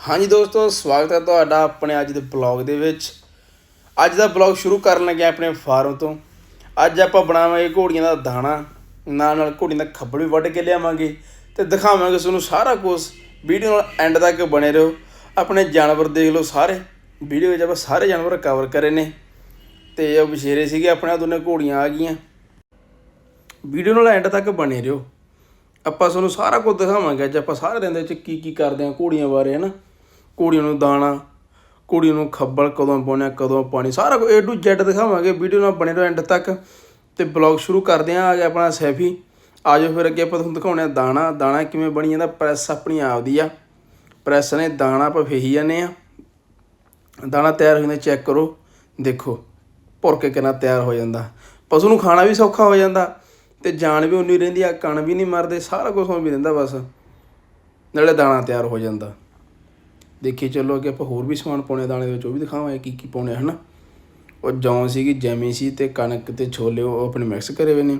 ਹਾਂਜੀ ਦੋਸਤੋ, ਸਵਾਗਤ ਹੈ ਤੁਹਾਡਾ ਆਪਣੇ ਅੱਜ ਦੇ ਬਲੌਗ ਦੇ ਵਿੱਚ। ਅੱਜ ਦਾ ਬਲੌਗ ਸ਼ੁਰੂ ਕਰਨ ਲੱਗੇ ਆਪਣੇ ਫਾਰਮ ਤੋਂ। ਅੱਜ ਆਪਾਂ ਬਣਾਵਾਂਗੇ ਘੋੜੀਆਂ ਦਾ ਦਾਣਾ। ਨਾਲ ਨਾਲ ਘੋੜੀਆਂ ਦਾ ਖੱਬੜ ਵੀ ਵੱਢ ਕੇ ਲਿਆਵਾਂਗੇ ਤੇ ਦਿਖਾਵਾਂਗੇ ਤੁਹਾਨੂੰ ਸਾਰਾ ਕੁਝ ਵੀਡੀਓ ਨਾਲ ਐਂਡ ਤੱਕ ਬਣੇ ਰਹੋ। ਆਪਣੇ ਜਾਨਵਰ ਦੇਖ ਲਓ ਸਾਰੇ। ਵੀਡੀਓ ਵਿੱਚ ਆਪਾਂ ਸਾਰੇ ਜਾਨਵਰ ਕਵਰ ਕਰੇ ਨੇ। ਤੇ ਉਹ ਵਿਸ਼ੇਰੇ ਸੀਗੇ ਆਪਣੇ, ਆਹ ਦੋਨੇ ਘੋੜੀਆਂ ਆ ਗਈਆਂ। ਵੀਡੀਓ ਨਾਲ ਐਂਡ ਤੱਕ ਬਣੇ ਰਹੋ। ਆਪਾਂ ਤੁਹਾਨੂੰ ਸਾਰਾ ਕੁਝ ਦਿਖਾਵਾਂਗੇ ਅੱਜ ਆਪਾਂ ਸਾਰੇ ਦਿਨ ਦੇ ਵਿੱਚ ਕੀ ਕੀ ਕਰਦੇ ਹਾਂ ਘੋੜੀਆਂ ਬਾਰੇ ਹਨਾ? ਘੋੜੀਆਂ ਨੂੰ ਦਾਣਾ ਘੋੜੀਆਂ ਨੂੰ ਖੱਬਲ ਕਦੋਂ ਪਾਉਣਾ ਹੈ, ਕਦੋਂ ਪਾਣੀ ਸਾਰਾ ਕੁਝ ਏ ਟੂ Z ਦਿਖਾਵਾਂਗੇ ਵੀਡੀਓ ਨਾਲ ਬਣੇ ਰਹੋ ਐਂਡ ਤੱਕ ਤੇ ਬਲੌਗ ਸ਼ੁਰੂ ਕਰਦੇ ਹਾਂ ਆ ਗਿਆ ਆਪਣਾ ਸੈਫੀ। ਆਜੋ ਫਿਰ ਅੱਗੇ ਆਪਾਂ ਤੁਹਾਨੂੰ ਦਿਖਾਉਣੇ ਆ ਦਾਣਾ ਦਾਣਾ ਕਿਵੇਂ ਬਣੀ ਜਾਂਦਾ ਪ੍ਰੈਸ ਆਪਣੀ ਆਪਦੀ ਆ। ਪ੍ਰੈਸ ਨੇ ਦਾਣਾ ਆਪਾਂ ਫੇਹੀ ਜਾਂਦੇ ਆ ਦਾਣਾ ਤਿਆਰ ਹੋ ਜਾਂਦਾ ਚੈੱਕ ਕਰੋ ਦੇਖੋ ਭੁਰ ਕੇ ਕਿੰਨਾ ਤਿਆਰ ਹੋ ਜਾਂਦਾ। ਪਸ਼ੂ ਨੂੰ ਖਾਣਾ ਵੀ ਸੌਖਾ ਹੋ ਜਾਂਦਾ। ਤੇ ਜਾਨ ਵੀ ਉਨੀ ਰਹਿੰਦੀ ਆ, ਕਣ ਵੀ ਨਹੀਂ ਮਰਦੇ, ਸਾਰਾ ਕੁਝ ਹੋ ਵੀ ਰਹਿੰਦਾ ਬਸ। ਨਾਲੇ ਦਾਣਾ ਤਿਆਰ ਹੋ ਜਾਂਦਾ। ਦੇਖੀ ਚੱਲੋ ਅੱਗੇ ਆਪਾਂ ਹੋਰ ਵੀ ਸਮਾਨ ਪਾਉਣੇ ਆ, ਦਾਣੇ ਦੇ ਵਿੱਚ, ਉਹ ਵੀ ਦਿਖਾਵਾਂਗੇ ਕੀ ਕੀ ਪਾਉਣੇ ਆ, ਹਨਾ? ਉਹ ਜੌਂ ਸੀਗੀ, ਜੈਮੀ ਸੀ ਤੇ ਕਣਕ ਤੇ ਛੋਲੇ, ਉਹ ਆਪਣੇ ਮਿਕਸ ਕਰੇ ਹੋਏ ਨੇ।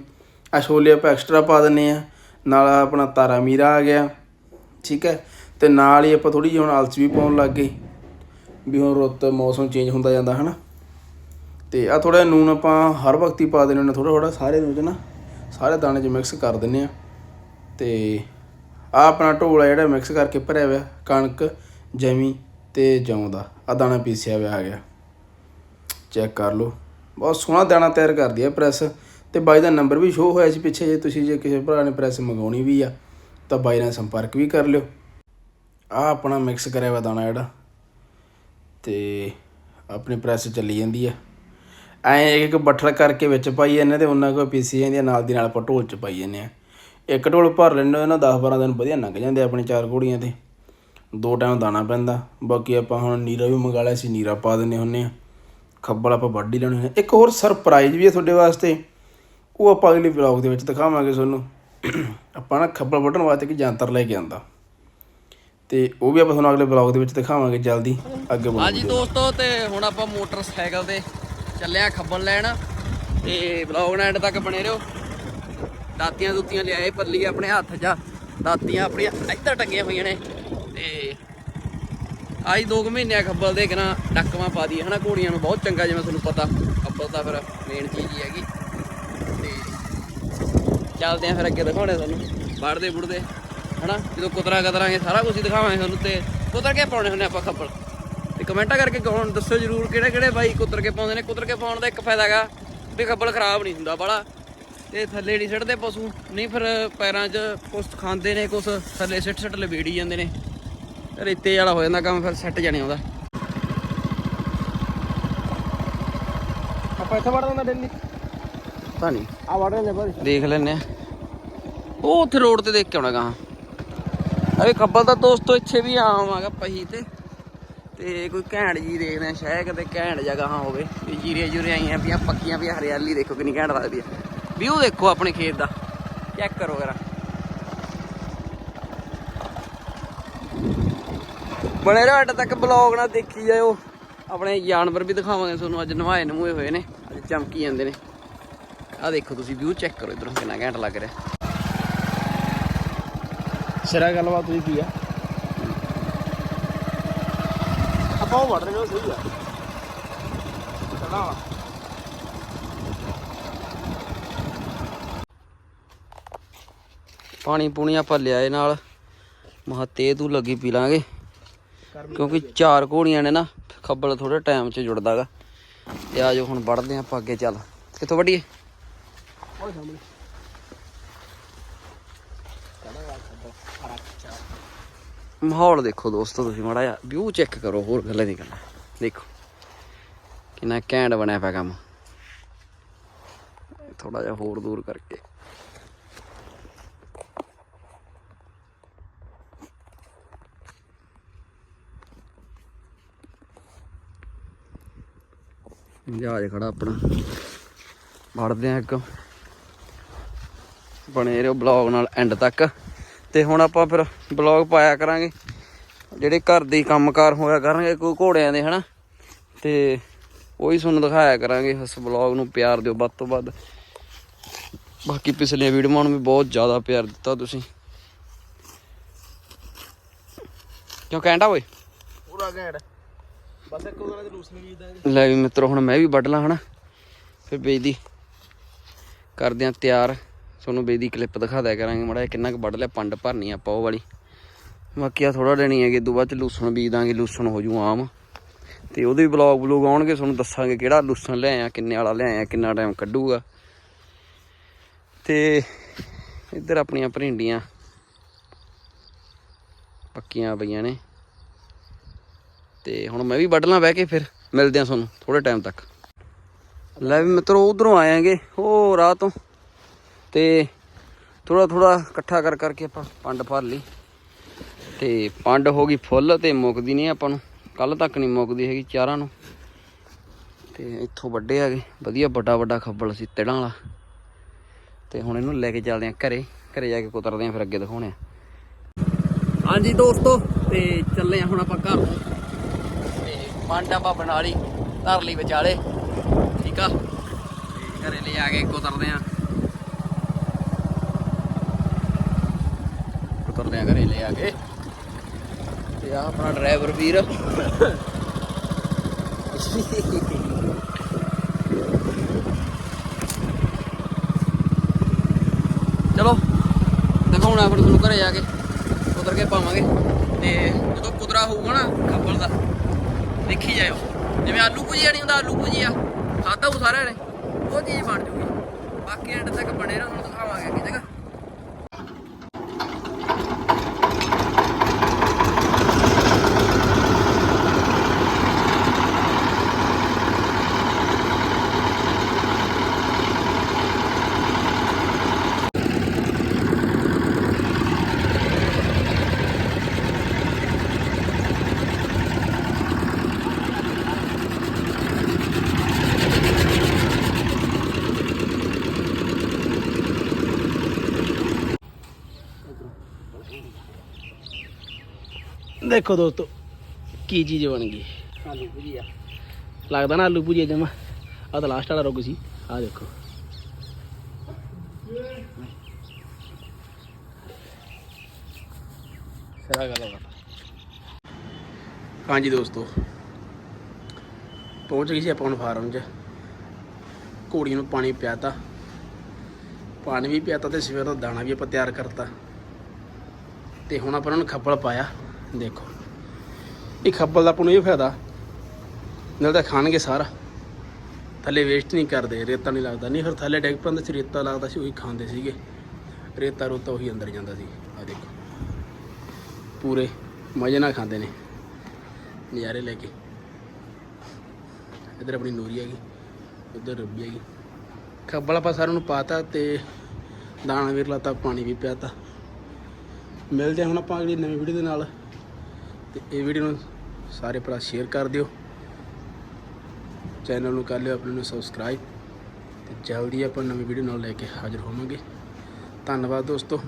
ਆ ਛੋਲੇ ਆਪਾਂ ਐਕਸਟਰਾ ਪਾ ਦਿੰਨੇ ਆ। ਨਾਲ ਆਪਣਾ ਤਾਰਾ ਮੀਰਾ ਆ ਗਿਆ, ਠੀਕ ਹੈ? ਤੇ ਨਾਲ ਹੀ ਆਪਾਂ ਥੋੜੀ ਜਿਹੀ ਹੁਣ ਅਲਸ ਵੀ ਪਾਉਣ ਲੱਗ ਗਏ। ਵੀ ਹੁਣ ਰੁੱਤ, ਮੌਸਮ ਚੇਂਜ ਹੁੰਦਾ ਜਾਂਦਾ, ਹਨਾ? ਤੇ ਆ ਥੋੜਾ ਨੂਨ ਆਪਾਂ ਹਰ ਵਕਤ ਹੀ ਪਾ ਦੇਣੇ ਨੇ ਥੋੜਾ ਥੋੜਾ ਸਾਰੇ ਨੂੰ ਚ ਨਾ। ਸਾਰੇ ਦਾਣੇ 'ਚ ਮਿਕਸ ਕਰ ਦਿੰਨੇ ਆ। ਤੇ ਆ ਆਪਣਾ ਢੋਲਾ ਜਿਹੜਾ ਮਿਕਸ ਕਰਕੇ ਭਰਿਆ ਹੋਇਆ, ਕਣਕ ਜਮੀ ਤੇ ਜੌਂ ਦਾ। ਆ ਦਾਣਾ ਪੀਸਿਆ ਹੋਇਆ ਆ ਗਿਆ। ਚੈੱਕ ਕਰ ਲਓ। ਬਹੁਤ ਸੋਹਣਾ ਦਾਣਾ ਤਿਆਰ ਕਰਦੀ ਹੈ ਪ੍ਰੈਸ ਤੇ ਬਾਈ ਦਾ ਨੰਬਰ ਵੀ ਸ਼ੋ ਹੋਇਆ ਸੀ ਪਿੱਛੇ ਜੇ, ਤੁਸੀਂ ਜੇ ਕਿਸੇ ਭਰਾ ਨੇ ਪ੍ਰੈਸ ਮੰਗਾਉਣੀ ਵੀ ਆ, ਤਾਂ ਬਾਈ ਨਾਲ ਸੰਪਰਕ ਵੀ ਕਰ ਲਿਓ। ਆ ਆਪਣਾ ਮਿਕਸ ਕਰਿਆ ਹੋਇਆ ਦਾਣਾ ਜਿਹੜਾ। ਤੇ ਆਪਣੀ ਪ੍ਰੈਸ ਚੱਲੀ ਜਾਂਦੀ ਆ। ਐ ਇੱਕ ਇੱਕ ਬੱਠਲ ਕਰਕੇ ਵਿੱਚ ਪਾਈ ਜਾਂਦੇ ਤੇ ਉਹਨਾਂ ਕੋਲ ਪੀਸੀ ਜਾਂਦੀ ਨਾਲ ਦੀ ਨਾਲ ਆਪਾਂ ਢੋਲ ਚ ਪਾਈ ਜਾਂਦੇ ਆ। ਇੱਕ ਢੋਲ ਭਰ ਲੈਂਦੇ ਉਹਨਾਂ 10 12 ਦਿਨ ਵਧੀਆ ਲੰਘ ਜਾਂਦੇ ਆਪਣੇ ਚਾਰ ਘੋੜੀਆਂ ਤੇ। ਦੋ ਟਾਈਮ ਦਾਣਾ ਪੈਂਦਾ ਬਾਕੀ ਆਪਾਂ ਹੁਣ ਨੀਰਾ ਵੀ ਮੰਗਾ ਲਿਆ ਸੀ ਨੀਰਾ ਪਾ ਦਿੰਨੇ ਹੁੰਨੇ ਆ। ਖੱਬਲ ਆਪਾਂ ਵੱਢ ਹੀ ਲੈਣੇ ਇੱਕ ਹੋਰ ਸਰਪ੍ਰਾਈਜ਼ ਵੀ ਹੈ ਤੁਹਾਡੇ ਵਾਸਤੇ ਉਹ ਆਪਾਂ ਅਗਲੇ ਵਲੌਗ ਦੇ ਵਿੱਚ ਦਿਖਾਵਾਂਗੇ ਤੁਹਾਨੂੰ। ਆਪਾਂ ਨਾ ਖੱਬਲ ਵੱਢਣ ਵਾਸਤੇ ਕੀ ਯੰਤਰ ਲੈ ਕੇ ਆਂਦਾ। ਤੇ ਉਹ ਵੀ ਆਪਾਂ ਤੁਹਾਨੂੰ ਅਗਲੇ ਵਲੌਗ ਦੇ ਵਿੱਚ ਦਿਖਾਵਾਂਗੇ ਜਲਦੀ। ਅੱਗੇ ਹਾਂਜੀ ਦੋਸਤੋ ਤੇ ਹੁਣ ਆਪਾਂ ਮੋਟਰਸਾਈਕਲ ਤੇ ਚੱਲਿਆ ਖੱਬਲ ਲੈਣ ਤੇ ਬਲੌਗ ਐਂਡ ਤੱਕ ਬਣੇ ਰਹੋ। ਦਾਤੀਆਂ ਦੁੱਤੀਆਂ ਲਿਆਏ ਪੱਲੀ ਆਪਣੇ ਹੱਥ 'ਚ। ਦਾਤੀਆਂ ਆਪਣੀਆਂ ਇੱਧਰ ਟੰਗੀਆਂ ਹੋਈਆਂ ਨੇ ਤੇ ਆਈ 2 ਮਹੀਨਿਆਂ ਖੱਬਲ ਦੇ ਕਿਨਾ ਡੱਕਵਾਂ ਪਾ ਦੀ ਹਨਾ ਘੋੜੀਆਂ ਨੂੰ। ਬਹੁਤ ਚੰਗਾ ਜਿਵੇਂ ਤੁਹਾਨੂੰ ਪਤਾ, ਖੱਬਲ ਤਾਂ ਫਿਰ ਮੇਨ ਚੀਜ਼ ਹੀ ਹੈਗੀ। ਤੇ ਚੱਲਦੇ ਆਂ ਫਿਰ ਅੱਗੇ ਦਿਖਾਉਣੇ ਤੁਹਾਨੂੰ ਵੜਦੇ ਬੁੜਦੇ ਹਨਾ? ਜਦੋਂ ਕੁਤਰਾ ਕਤਰਾਂਗੇ ਸਾਰਾ ਕੁਝ ਹੀ ਦਿਖਾਵਾਂਗੇ ਤੁਹਾਨੂੰ ਤੇ ਕੁਤਰ ਕੇ ਪਾਉਣੇ ਹੁੰਦੇ ਆਪਾਂ ਖੱਬਲ। ਕਮੈਂਟਾਂ ਕਰਕੇ ਕਹੋਣ ਦੱਸੋ ਜਰੂਰ ਕਿਹੜੇ ਕਿਹੜੇ ਬਾਈ ਕੁਤਰ ਕੇ ਪਾਉਂਦੇ ਨੇ। ਕੁਤਰ ਕੇ ਪਾਉਣ ਦਾ ਇੱਕ ਫਾਇਦਾ ਹੈਗਾ ਵੀ ਖੱਬਲ ਖਰਾਬ ਨਹੀਂ ਹੁੰਦਾ ਬਾਲਾ ਤੇ ਥੱਲੇ ਨਹੀਂ ਸਿੱਟਦੇ ਪਸ਼ੂ ਨਹੀਂ ਫਿਰ ਪੈਰਾਂ 'ਚ ਕੁਛ ਖਾਂਦੇ ਨੇ ਕੁਛ ਥੱਲੇ ਸਿੱਟ ਸਿੱਟ ਲਵੇੜੀ ਜਾਂਦੇ ਨੇ। ਰੇਤੇ ਵਾਲਾ ਹੋ ਜਾਂਦਾ ਕੰਮ ਫਿਰ ਸੈੱਟ ਜਾਣੇ ਆਉਂਦਾ ਆਪਾਂ ਇੱਥੇ ਵੜ ਦਿੰਦਾ ਡੇਲੀ ਪਤਾ ਨਹੀਂ। ਆ ਵੜ ਦਿੰਦੇ ਬਾਈ ਦੇਖ ਲੈਨੇ ਆ ਉਹ ਉੱਥੇ ਰੋਡ ਤੇ ਦੇਖ ਕੇ ਆਉਣਾ ਗਾ। ਅਰੇ ਖੱਬਲ ਦਾ ਦੋਸਤੋ ਇੱਥੇ ਵੀ ਆਮ ਆਗਾ ਪਹੀ ਤੇ। ਤੇ ਕੋਈ ਘੈਂਟ ਜੀ ਦੇਖਦੇ ਆ ਸ਼ਾਇਦ ਕਿਤੇ ਘੈਂਟ ਜਗ੍ਹਾ ਹੋਵੇ। ਵੀ ਜੀਰੇ ਜੁਰੇ ਆਈਆਂ ਪਈਆਂ ਪੱਕੀਆਂ ਵੀ ਹਰਿਆਲੀ ਦੇਖੋ ਕਿੰਨੀ ਘੈਂਟ ਲੱਗਦੀ ਹੈ ਵਿਊ ਦੇਖੋ ਆਪਣੇ ਖੇਤ ਦਾ। ਚੈੱਕ ਕਰੋ ਜਰਾ। ਬਣੇ ਰਹੋ ਅੱਡ ਤੱਕ ਬਲੌਗ ਨਾਲ ਦੇਖੀ ਜਾਇਓ। ਆਪਣੇ ਜਾਨਵਰ ਵੀ ਦਿਖਾਵਾਂਗੇ ਤੁਹਾਨੂੰ, ਅੱਜ ਨਵਾਏ ਨਮੂਏ ਹੋਏ ਨੇ, ਅੱਜ ਚਮਕੀ ਜਾਂਦੇ ਨੇ। ਆ ਦੇਖੋ ਤੁਸੀਂ ਵਿਊ ਚੈੱਕ ਕਰੋ ਇਧਰੋਂ ਕਿੰਨਾ ਘੈਂਟ ਲੱਗ ਰਿਹਾ। ਸਿਰਾ ਗੱਲਬਾਤ ਹੋਈ ਕੀ ਆ? ਆਪਾਂ ਉਹ ਵੜ ਰਹੇ ਹਾਂ ਸਹੀ ਆ। ਚੜਾ ਵਾ ਪਾਣੀ ਪੂਣੀ ਆਪਾਂ ਲਿਆਏ ਨਾਲ। ਮਹਾ ਤੇ ਤੂੰ ਲੱਗੀ ਪੀ ਲਾਂਗੇ। ਕਿਉਂਕਿ ਚਾਰ ਘੋੜੀਆਂ ਨੇ ਨਾ ਖੱਬਲ ਥੋੜੇ ਟਾਈਮ 'ਚ ਜੁੜਦਾਗਾ। ਤੇ ਆਜੋ ਹੁਣ ਵੜਦੇ ਆਪਾਂ ਅੱਗੇ ਚੱਲ। ਕਿੱਥੋਂ ਵੱਢੀਏ? ਉਹ ਸਾਹਮਣੇ। ਮਾਹੌਲ ਦੇਖੋ ਦੋਸਤੋ ਤੁਸੀਂ ਮਾੜਾ ਜਿਹਾ ਵਿਊ ਚੈੱਕ ਕਰੋ, ਹੋਰ ਗੱਲਾਂ ਨਹੀਂ ਗੱਲਾਂ ਦੇਖੋ, ਕਿੰਨਾ ਘੈਂਟ ਬਣਿਆ ਪਿਆ ਕੰਮ। ਥੋੜਾ ਜਿਹਾ ਹੋਰ ਦੂਰ ਕਰਕੇ। ਜਹਾਜ਼ ਖੜਾ ਆਪਣਾ। ਵੜਦੇ ਆ ਇੱਕ। ਬਣੇ ਰਹੋ ਬਲੌਗ ਨਾਲ ਐਂਡ ਤੱਕ। ਤੇ ਹੁਣ ਆਪਾਂ ਫਿਰ ਬਲੌਗ ਪਾਇਆ ਕਰਾਂਗੇ। ਜਿਹੜੇ ਘਰ ਦੇ ਕੰਮਕਾਰ ਹੋਇਆ ਕਰਨਗੇ ਕੋਈ ਘੋੜਿਆਂ ਦੇ ਹਨਾ? ਤੇ ਉਹੀ ਤੁਹਾਨੂੰ ਦਿਖਾਇਆ ਕਰਾਂਗੇ ਇਸ ਬਲੌਗ ਨੂੰ ਪਿਆਰ ਦਿਓ ਵੱਧ ਤੋਂ ਵੱਧ। ਬਾਕੀ ਪਿਛਲੀਆਂ ਵੀਡੀਓਆਂ ਨੂੰ ਵੀ ਬਹੁਤ ਜ਼ਿਆਦਾ ਪਿਆਰ ਦਿੱਤਾ ਤੁਸੀਂ। ਕਿਉਂ ਕਹਿੰਦਾ ਓਏ? ਪੂਰਾ ਘੈਂਟ। ਬਸ ਇੱਕ ਉਹਨਾਂ ਦੇ ਲੂਸਨ ਵੀ ਦਾਂਗੇ ਲੈ ਵੀ ਮਿੱਤਰੋ ਹੁਣ ਮੈਂ ਵੀ ਵੱਢ ਲਾਂ ਹਨਾ? ਫਿਰ ਬੇਦੀ ਕਰਦੇ ਆ ਤਿਆਰ। ਤੁਹਾਨੂੰ ਬੇਦੀ ਕਲਿੱਪ ਦਿਖਾ ਦਿਆ ਕਰਾਂਗੇ ਮੜਾ ਕਿੰਨਾ ਕੁ ਵੱਢ ਲਿਆ, ਪੰਡ ਭਰਨੀ ਆਪਾਂ ਉਹ ਵਾਲੀ। ਬਾਕੀ ਆ ਥੋੜਾ ਦੇਣੀ ਹੈਗੀ ਦੂ ਬਾਅਦ ਚ ਲੂਸਣ ਬੀਜ ਦਾਂਗੇ, ਲੂਸਣ ਹੋ ਜੂ ਆਮ। ਤੇ ਉਹਦੇ ਵੀ ਬਲੌਗ ਬਲੂਗ ਆਉਣਗੇ, ਤੁਹਾਨੂੰ ਦੱਸਾਂਗੇ ਕਿਹੜਾ ਲੂਸਣ ਲਿਆਇਆ ਕਿੰਨੇ ਵਾਲਾ ਲਿਆਇਆ ਕਿੰਨਾ ਟਾਈਮ ਕੱਢੂਗਾ। ਤੇ ਇੱਧਰ ਆਪਣੀਆਂ ਭਰਿੰਡੀਆਂ ਪੱਕੀਆਂ ਪਈਆਂ ਨੇ। ਤੇ ਹੁਣ ਮੈਂ ਵੀ ਵੱਢ ਲਾਂ ਬਹਿ ਕੇ ਫਿਰ, ਮਿਲਦੇ ਆ ਤੁਹਾਨੂੰ ਥੋੜੇ ਟਾਈਮ ਤੱਕ। ਲੈ ਵੀ ਮਿੱਤਰੋ, ਉਧਰੋਂ ਆਏਾਂਗੇ ਉਹ ਰਾਹ ਤੋਂ। ਤੇ ਥੋੜਾ ਥੋੜਾ ਇਕੱਠਾ ਕਰ ਕਰਕੇ ਆਪਾਂ ਪੰਡ ਭਰ ਲਈ। ਤੇ ਪੰਡ ਹੋ ਗਈ ਫੁੱਲ ਤੇ ਮੁੱਕਦੀ ਨਹੀਂ ਆਪਾਂ ਨੂੰ। ਕੱਲ ਤੱਕ ਨਹੀਂ ਮੁੱਕਦੀ ਹੈਗੀ ਚਾਰਾਂ ਨੂੰ। ਤੇ ਇੱਥੋਂ ਵੱਡੇ ਹੈਗੇ ਵਧੀਆ ਵੱਡਾ ਵੱਡਾ ਖੱਬਲ ਸੀ, ਤਿੜਾਂ ਵਾਲਾ। ਤੇ ਹੁਣ ਇਹਨੂੰ ਲੈ ਕੇ ਚੱਲਦੇ ਆਂ ਘਰੇ। ਘਰੇ ਜਾ ਕੇ ਕੁਤਰਦੇ ਆਂ ਫਿਰ ਅੱਗੇ ਦਿਖਾਉਣੇ ਆ ਹਾਂਜੀ ਦੋਸਤੋ, ਤੇ ਚੱਲੇ ਆ ਹੁਣ ਆਪਾਂ ਘਰ ਨੂੰ। ਤੇ ਪੰਡ ਆਪਾਂ ਬਣਾ ਲਈ, ਧਰ ਲਈ ਵਿਚਾਲੇ। ਠੀਕ ਆ? ਤੇ ਘਰੇ ਲੈ ਆ ਕੇ ਕੁਤਰਦੇ ਆ ਕੁਤਰਦੇ ਆ ਘਰੇ ਲੈ ਆ ਕੇ। ਤੇ ਆ ਆਪਣਾ ਡਰਾਈਵਰ ਵੀਰ। ਚਲੋ, ਦਿਖਾਉਣਾ ਫਿਰ ਤੁਹਾਨੂੰ ਘਰੇ ਜਾ ਕੇ। ਕੁਤਰ ਕੇ ਪਾਵਾਂਗੇ। ਤੇ ਜਦੋਂ ਕੁਤਰਾ ਹੋਊਗਾ ਨਾ ਖੱਬਲ ਦਾ, ਦੇਖੀ ਜਾਇਓ। ਜਿਵੇਂ ਆਲੂ ਭੁਜੀਆ ਨਹੀਂ ਹੁੰਦਾ, ਆਲੂ ਭੁਜੀਆ। ਖਾਦਾ ਉਹ ਸਾਰਿਆਂ ਨੇ। ਉਹ ਚੀਜ਼ ਬਣ ਜੂਗੀ। ਬਾਕੀ ਐਂਡ ਤੱਕ ਬਣੇ ਰਹੋ, ਤੁਹਾਨੂੰ ਦਿਖਾਵਾਂਗੇ ਅੱਗੇ ਦੇਖੋ ਦੋਸਤੋ ਕੀ ਚੀਜ਼ ਬਣ ਗਈ। ਆਲੂ ਭੁਜੀਆ। ਲੱਗਦਾ ਨਾ ਆਲੂ ਭੁਜੀਆ ਜਮਾ। ਆ ਤਾਂ ਲਾਸਟ ਵਾਲਾ ਰੁੱਗ ਸੀ। ਆ ਦੇਖੋ। ਸਿਰਾ ਗੱਲ ਬਾਤ ਹਾਂਜੀ ਦੋਸਤੋ ਪਹੁੰਚ ਗਈ ਸੀ ਆਪਾਂ ਹੁਣ ਫਾਰਮ 'ਚ। ਘੋੜੀਆਂ ਨੂੰ ਪਾਣੀ ਪਿਆਤਾ। ਪਾਣੀ ਵੀ ਪਿਆਤਾ ਤੇ ਸਵੇਰ ਦਾ ਦਾਣਾ ਵੀ ਆਪਾਂ ਤਿਆਰ ਕਰਤਾ। ਤੇ ਹੁਣ ਆਪਾਂ ਉਹਨਾਂ ਨੂੰ ਖੱਬਲ ਪਾਇਆ। ਦੇਖੋ। ਇਹ ਖੱਬਲ ਦਾ ਆਪਾਂ ਨੂੰ ਇਹ ਫਾਇਦਾ। ਨਾਲ ਤਾਂ ਖਾਣਗੇ ਸਾਰਾ। ਥੱਲੇ ਵੇਸਟ ਨਹੀਂ ਕਰਦੇ, ਰੇਤਾ ਨਹੀਂ ਲੱਗਦਾ। ਨਹੀਂ, ਫਿਰ ਥੱਲੇ ਡਿੱਗ ਪੈਂਦਾ ਸੀ, ਰੇਤਾ ਲੱਗਦਾ ਸੀ, ਉਹੀ ਖਾਂਦੇ ਸੀਗੇ। ਰੇਤਾ ਰੋਤਾ ਉਹੀ ਅੰਦਰ ਜਾਂਦਾ ਸੀ। ਆ ਦੇਖੋ। ਪੂਰੇ ਮਜ਼ੇ ਨਾਲ ਖਾਂਦੇ ਨੇ। ਨਜ਼ਾਰੇ ਲੈ ਕੇ। ਇੱਧਰ ਆਪਣੀ ਨੂਰੀ ਹੈਗੀ। ਉੱਧਰ ਰੱਬੀ ਹੈਗੀ। ਖੱਬਲ ਆਪਾਂ ਸਾਰਿਆਂ ਨੂੰ ਪਾਤਾ ਤੇ ਦਾਣਾ ਵੀ ਲਾਤਾ ਪਾਣੀ ਵੀ ਪਿਆਤਾ। ਮਿਲਦੇ ਹਾਂ ਹੁਣ ਆਪਾਂ ਅਗਲੀ ਨਵੀਂ ਵੀਡੀਓ ਦੇ ਨਾਲ। ਤੇ ਇਹ ਵੀਡੀਓ ਨੂੰ ਸਾਰੇ ਭਰਾ ਸ਼ੇਅਰ ਕਰ ਦਿਓ। ਚੈਨਲ ਨੂੰ ਕਰ ਲਿਓ ਆਪਣੇ ਨੂੰ ਸਬਸਕ੍ਰਾਈਬ ਤੇ ਜਲਦੀ ਆਪਾਂ ਨਵੀਂ ਵੀਡੀਓ ਨਾਲ ਲੈ ਕੇ ਹਾਜ਼ਰ ਹੋਵਾਂਗੇ। ਧੰਨਵਾਦ ਦੋਸਤੋ।